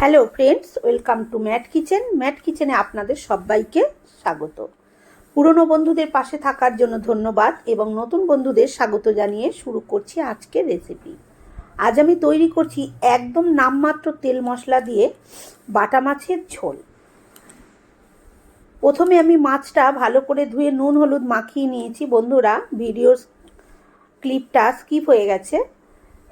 Hello friends, welcome to Matt Kitchen. Matt কিচেনে আপনাদের সবাইকে স্বাগত। পুরনো বন্ধুদের পাশে থাকার জন্য ধন্যবাদ এবং নতুন বন্ধুদের স্বাগত জানিয়ে শুরু করছি আজকের রেসিপি। আজ আমি তৈরি করছি একদম নামমাত্র তেল মশলা দিয়ে বাটা মাছের ঝোল। প্রথমে আমি মাছটা ভালো করে ধুয়ে নুন, হলুদ মাখিয়ে নিয়েছি। বন্ধুরা, ভিডিওর ক্লিপটা স্কিপ হয়ে গেছে।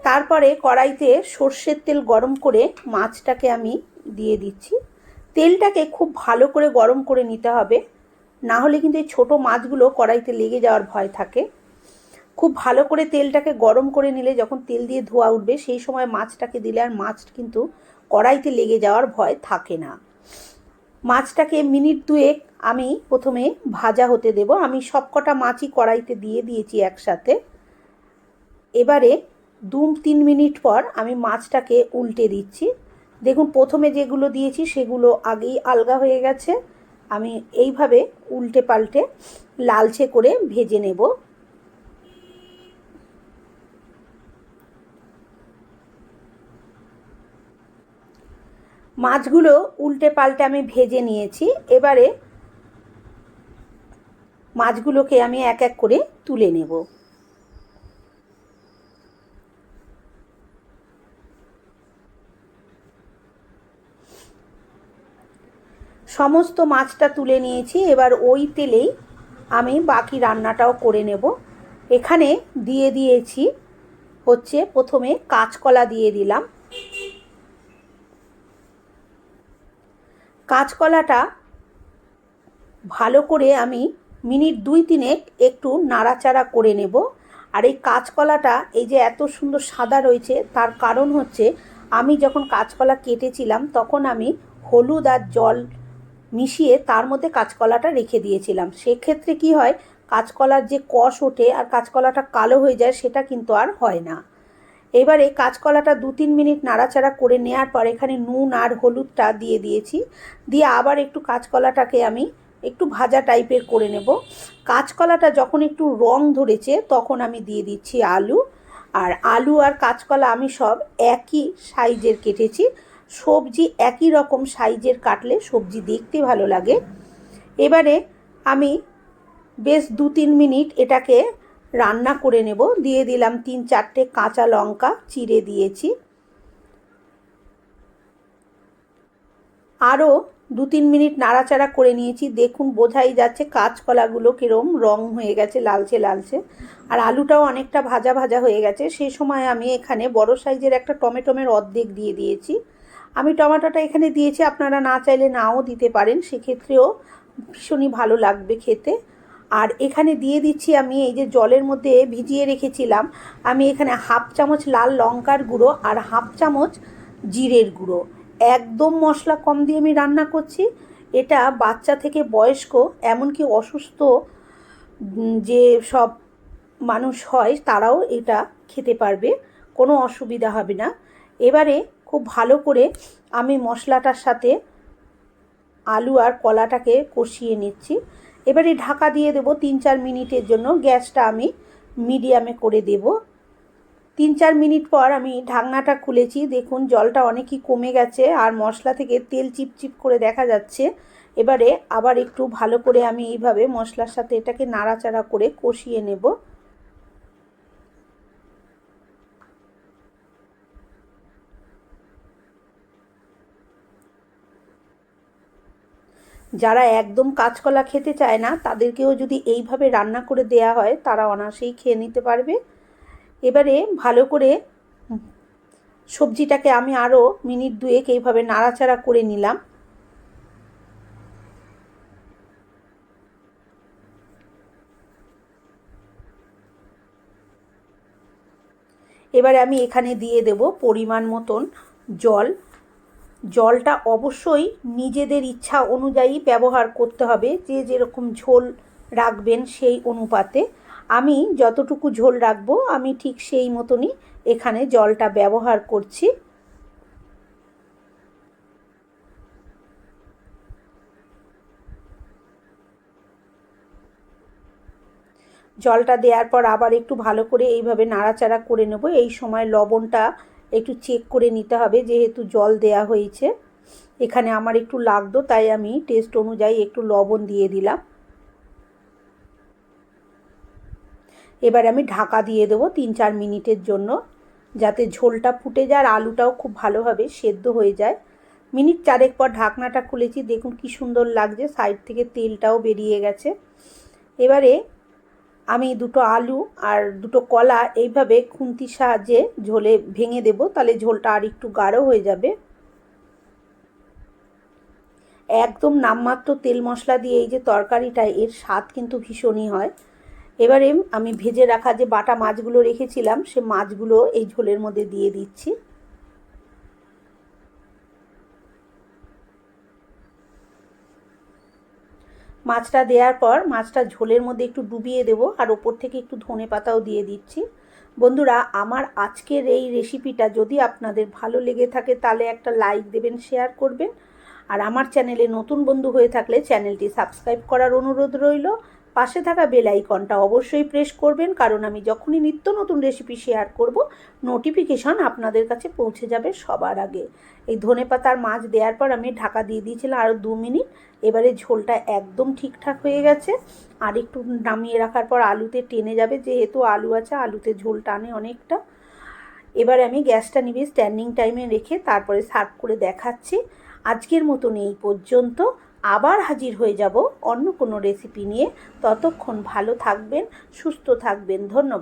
তারপরে কড়াইতে সর্ষের তেল গরম করে মাছটাকে আমি দিয়ে দিচ্ছি। তেলটাকে খুব ভালো করে গরম করে নিতে হবে। না হলে কিন্তু এই ছোটো মাছগুলো কড়াইতে লেগে যাওয়ার ভয় থাকে। খুব ভালো করে তেলটাকে গরম করে নিলে যখন তেল দিয়ে ধোয়া উঠবে, সেই সময় মাছটাকে দিলে আর মাছ কিন্তু কড়াইতে লেগে যাওয়ার ভয় থাকে না। মাছটাকে মিনিট দুয়েক আমি প্রথমে ভাজা হতে দেব। আমি সবকটা মাছই কড়াইতে দিয়ে দিয়েছি একসাথে। এবারে দু তিন মিনিট পর আমি মাছটাকে উল্টে দিচ্ছি। দেখুন, প্রথমে যেগুলো দিয়েছি সেগুলো আগেই আলগা হয়ে গেছে। আমি এইভাবে উল্টে পাল্টে লালচে করে ভেজে নেব। মাছগুলো উল্টে পাল্টে আমি ভেজে নিয়েছি। এবারে মাছগুলোকে আমি এক এক করে তুলে নেব। সমস্ত মাছটা তুলে নিয়েছি, এবার ওই তেলেই আমি বাকি রান্নাটাও করে নেব। এখানে দিয়ে দিয়েছি হচ্ছে প্রথমে কাঁচকলা দিয়ে দিলাম। কাঁচকলাটা ভালো করে আমি মিনিট দুই তিনেক একটু নাড়াচাড়া করে নেব। আর এই কাঁচকলাটা এই যে এত সুন্দর সাদা রয়েছে, তার কারণ হচ্ছে আমি যখন কাঁচকলা কেটেছিলাম, তখন আমি হলুদ আর জল মিশিয়ে তার মধ্যে কাঁচকলাটা রেখে দিয়েছিলাম। সেক্ষেত্রে কি হয়, কাঁচকলার যে কষ ওঠে আর কাঁচকলাটা কালো হয়ে যায়, সেটা কিন্তু আর হয় না। এবারে কাঁচকলাটা দু তিন মিনিট নাড়াচাড়া করে নেওয়ার পর এখানে নুন আর হলুদটা দিয়ে দিয়েছি। দিয়ে আবার একটু কাঁচকলাটাকে আমি একটু ভাজা টাইপের করে নেব। কাঁচকলাটা যখন একটু রং ধরেছে, তখন আমি দিয়ে দিচ্ছি আলু। আর আলু আর কাঁচকলা আমি সব একই সাইজের কেটেছি। সবজি একই রকম সাইজের কাটলে সবজি দেখতে ভালো লাগে। এবারে আমি বেশ দু তিন মিনিট এটাকে রান্না করে নেব। দিয়ে দিলাম তিন চারটে কাঁচা লঙ্কা, চিড়ে দিয়েছি। আরও দু তিন মিনিট নাড়াচাড়া করে নিয়েছি। দেখুন, বোঝাই যাচ্ছে কাঁচকলাগুলো কীরম রং হয়ে গেছে, লালচে লালচে। আর আলুটাও অনেকটা ভাজা ভাজা হয়ে গেছে। সে সময় আমি এখানে বড় সাইজের একটা টমেটোমের অর্ধেক দিয়ে দিয়েছি। আমি টমেটোটা এখানে দিয়েছি, আপনারা না চাইলে নাও দিতে পারেন, সেক্ষেত্রেও ভীষণই ভালো লাগবে খেতে। আর এখানে দিয়ে দিচ্ছি আমি এই যে জলের মধ্যে ভিজিয়ে রেখেছিলাম, আমি এখানে হাফ চামচ লাল লঙ্কার গুঁড়ো আর হাফ চামচ জিরের গুঁড়ো। একদম মশলা কম দিয়ে আমি রান্না করছি। এটা বাচ্চা থেকে বয়স্ক, এমনকি অসুস্থ যে সব মানুষ হয়, তারাও এটা খেতে পারবে, কোনো অসুবিধা হবে না। এবারে খুব ভালো করে আমি মশলাটার সাথে আলু আর কলাটাকে কষিয়ে নিচ্ছি। এবারে ঢাকা দিয়ে দেবো তিন চার মিনিটের জন্য। গ্যাসটা আমি মিডিয়ামে করে দেব। তিন চার মিনিট পর আমি ঢাকনাটা খুলেছি। দেখুন, জলটা অনেকই কমে গেছে আর মশলা থেকে তেল চিপচিপ করে দেখা যাচ্ছে। এবারে আবার একটু ভালো করে আমি এইভাবে মশলার সাথে এটাকে নাড়াচাড়া করে কষিয়ে নেব। যারা একদম কাঁচকলা খেতে চায় না, তাদেরকেও যদি এইভাবে রান্না করে দেয়া হয়, তারা অনায়াসেই খেয়ে নিতে পারবে। এবারে ভালো করে সবজিটাকে আমি আরও মিনিট দুয়েক এইভাবে নাড়াচাড়া করে নিলাম। এবারে আমি এখানে দিয়ে দেব পরিমাণ মতন জল। জলটা অবশ্যই নিজেদের ইচ্ছা অনুযায়ী ব্যবহার করতে হবে। যে যেরকম ঝোল রাখবেন সেই অনুপাতে। আমি যতটুকু ঝোল রাখব, আমি ঠিক সেই মতনই এখানে জলটা ব্যবহার করছি। জলটা দেওয়ার পর আবার একটু ভালো করে এইভাবে নাড়াচাড়া করে নেব। এই সময় লবণটা একটু চেক করে নিতে হবে, যেহেতু জল দেয়া হয়েছে। এখানে আমার একটু লাগতো, তাই আমি টেস্ট অনুযায়ী একটু লবণ দিয়ে দিলাম। এবার আমি ঢাকা দিয়ে দেবো তিন চার মিনিটের জন্য, যাতে ঝোলটা ফুটে যায় আর আলুটাও খুব ভালোভাবে সেদ্ধ হয়ে যায়। মিনিট চারেক পর ঢাকনাটা খুলেছি, দেখুন কি সুন্দর লাগছে, সাইড থেকে তেলটাও বেরিয়ে গেছে। এবারে আমি দুটো আলু আর দুটো কলা এইভাবে খুন্তির সাহায্যে ঝোলে ভেঙে দেব, তাহলে ঝোলটা আর একটু গাঢ় হয়ে যাবে। একদম নামমাত্র তেল মশলা দিয়ে এই যে তরকারিটা, এর স্বাদ কিন্তু ভীষণই হয়। এবারে আমি ভেজে রাখা যে বাটা মাছগুলো রেখেছিলাম, সে মাছগুলো এই ঝোলের মধ্যে দিয়ে দিচ্ছি। মাছটা দেওয়ার পর মাছটা ঝোলের মধ্যে একটু ডুবিয়ে দেব আর ওপর থেকে একটু ধনে পাতাও দিয়ে দিচ্ছি। বন্ধুরা, আমার আজকের এই রেসিপিটা যদি আপনাদের ভালো লেগে থাকে তাহলে একটা লাইক দেবেন, শেয়ার করবেন। আর আমার চ্যানেলে নতুন বন্ধু হয়ে থাকলে চ্যানেলটি সাবস্ক্রাইব করার অনুরোধ রইল। পাশে থাকা বেল আইকনটা অবশ্যই প্রেস করবেন, কারণ আমি যখনই নিত্য নতুন রেসিপি শেয়ার করব নোটিফিকেশন আপনাদের কাছে পৌঁছে যাবে সবার আগে। এই ধনে পাতার মাছ দেওয়ার পর আমি ঢাকা দিয়ে দিয়েছিলাম আরও দু মিনিট, এবারে ঝোলটা একদম ঠিকঠাক হয়ে গেছে। আর একটু নামিয়ে রাখার পর আলুতে টেনে যাবে, যেহেতু আলু আছে, আলুতে ঝোল টানে অনেকটা। এবারে আমি গ্যাসটা নিবি স্ট্যান্ডিং টাইমে রেখে তারপরে সার্ভ করে দেখাচ্ছি। আজকের মতন এই পর্যন্ত। আবার হাজির হয়ে যাব অন্য কোনো রেসিপি নিয়ে। ততক্ষণ ভালো থাকবেন সুস্থ থাকবেন। ধন্যবাদ।